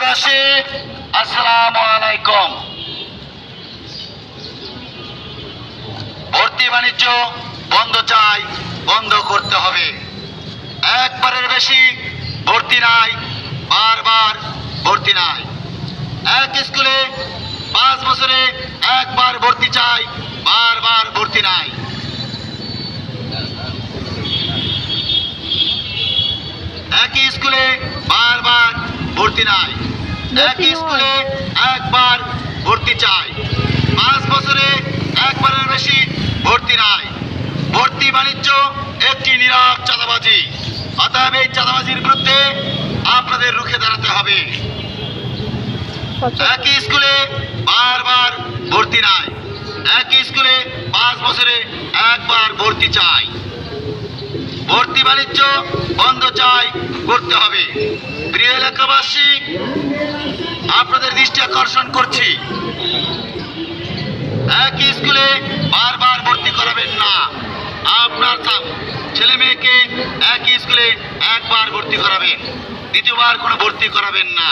দেশবাসী, আসসালামু আলাইকুম। ভর্তি বাণিজ্য বন্ধ চাই, বন্ধ করতে হবে। একবারের বেশি ভর্তি নাই, বারবার ভর্তি নাই। এক স্কুলে পাঁচ বছরে একবার ভর্তি চাই, বারবার ভর্তি নাই। একই স্কুলে বারবার ভর্তি নাই। একই স্কুলে একবার ভর্তি চাই। পাঁচ বছরে একবারের বেশি ভর্তি নাই। ভর্তি বাণিজ্য একটি নীরব চাঁদাবাজি। অতএব এই চাঁদাবাজির বিরুদ্ধে আপনাদের রুখে দাঁড়াতে হবে। একই স্কুলে বারবার ভর্তি নাই। একই স্কুলে পাঁচ বছরে একবার ভর্তি চাই। ভর্তি বাণিজ্য বন্ধ চাই করতে হবে। আপনাদের দৃষ্টি আকর্ষণ করছি। একই স্কুলে বারবার ভর্তি করাবেন না। আপনার ছেলে মেয়েকে একই স্কুলে একবার ভর্তি করাবেন, দ্বিতীয়বার কোনো ভর্তি করাবেন না।